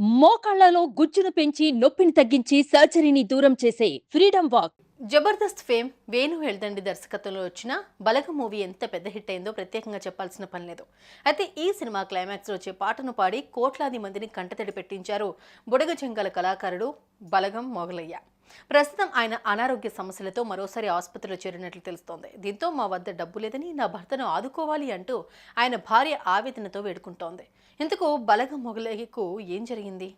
మోకాళ్ళలో గుజ్జును పెంచి నొప్పిని తగ్గించి సర్జరీని దూరం చేసే freedom walk. Jabardasth fame Venu Yeldandi దర్శకత్వంలో వచ్చిన బలగ మూవీ ఎంత పెద్ద హిట్ అయిందో ప్రత్యేకంగా చెప్పాల్సిన పని లేదు. అయితే ఈ సినిమా క్లైమాక్స్లో వచ్చే పాటను పాడి కోట్లాది మందిని కంటతడి పెట్టించారు బుడగ జంగల కళాకారుడు బలగం మొగలయ్య ప్రస్తుతం ఆయన అనారోగ్య సమస్యలతో మరోసారి ఆసుపత్రిలో చేరినట్లు తెలుస్తోంది. దీంతో మా వద్ద డబ్బు లేదని నా భర్తను ఆదుకోవాలి అంటూ ఆయన భార్య ఆవేదనతో వేడుకుంటోంది. ఇందుకు బలగ మొగలయ్యకు ఏం జరిగింది?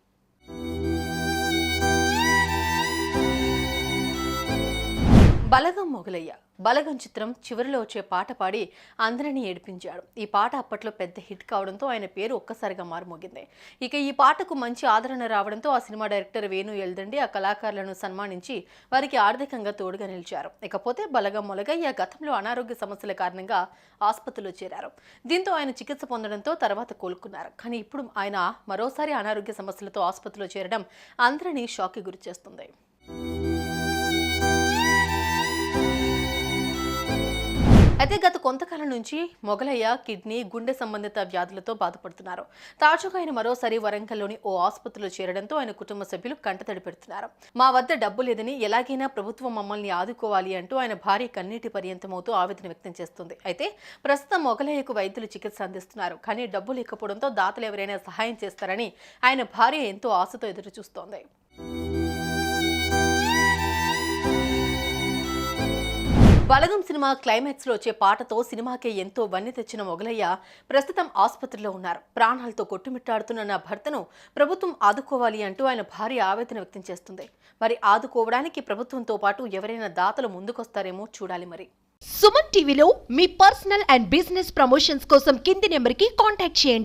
బలగం మొగలయ్య బలగం చిత్రం చివరిలో వచ్చే పాట పాడి అందరినీ ఏడిపించాడు. ఈ పాట అప్పట్లో పెద్ద హిట్ కావడంతో ఆయన పేరు ఒక్కసారిగా మారుమోగింది. ఇక ఈ పాటకు మంచి ఆదరణ రావడంతో ఆ సినిమా డైరెక్టర్ వేణు ఎల్దండి ఆ కళాకారులను సన్మానించి వారికి ఆర్థికంగా తోడుగా నిలిచారు. ఇకపోతే బలగం మొలగయ్య గతంలో అనారోగ్య సమస్యల కారణంగా ఆసుపత్రిలో చేరారు. దీంతో ఆయన చికిత్స పొందడంతో తర్వాత కోలుకున్నారు. కానీ ఇప్పుడు ఆయన మరోసారి అనారోగ్య సమస్యలతో ఆసుపత్రిలో చేరడం అందరినీ షాక్కి గురి అయితే గత కొంతకాలం నుంచి మొగలయ్య కిడ్నీ గుండె సంబంధిత వ్యాధులతో బాధపడుతున్నారు. తాజాగా ఆయన మరోసారి వరంగల్లోని ఓ ఆసుపత్రిలో చేరడంతో ఆయన కుటుంబ సభ్యులు కంటతడి పెడుతున్నారు. మా వద్ద డబ్బు లేదని ఎలాగైనా ప్రభుత్వం మమ్మల్ని ఆదుకోవాలి అంటూ ఆయన భార్య కన్నీటి పర్యంతమవుతూ ఆవేదన వ్యక్తం చేస్తుంది. అయితే ప్రస్తుతం మొగలయ్యకు వైద్యులు చికిత్స అందిస్తున్నారు. కానీ డబ్బు లేకపోవడంతో దాతలు ఎవరైనా సహాయం చేస్తారని ఆయన భార్య ఎంతో ఆశతో ఎదురు చూస్తోంది బలగం సినిమా క్లైమాక్స్లో వచ్చే పాటతో సినిమాకే ఎంతో వన్నె తెచ్చిన మొగలయ్య ప్రస్తుతం ఆసుపత్రిలో ఉన్నారు. ప్రాణాలతో కొట్టుమిట్టాడుతున్న నా భర్తను ప్రభుత్వం ఆదుకోవాలి అంటూ ఆయన భారీ ఆవేదన వ్యక్తం చేస్తుంది. మరి ఆదుకోవడానికి ప్రభుత్వంతో పాటు ఎవరైనా దాతలు ముందుకొస్తారేమో చూడాలి మరి. సుమన్ టీవీలో మీ పర్సనల్ అండ్ బిజినెస్ ప్రమోషన్స్ కోసం కింది నెంబర్కి కాంటాక్ట్ చేయండి.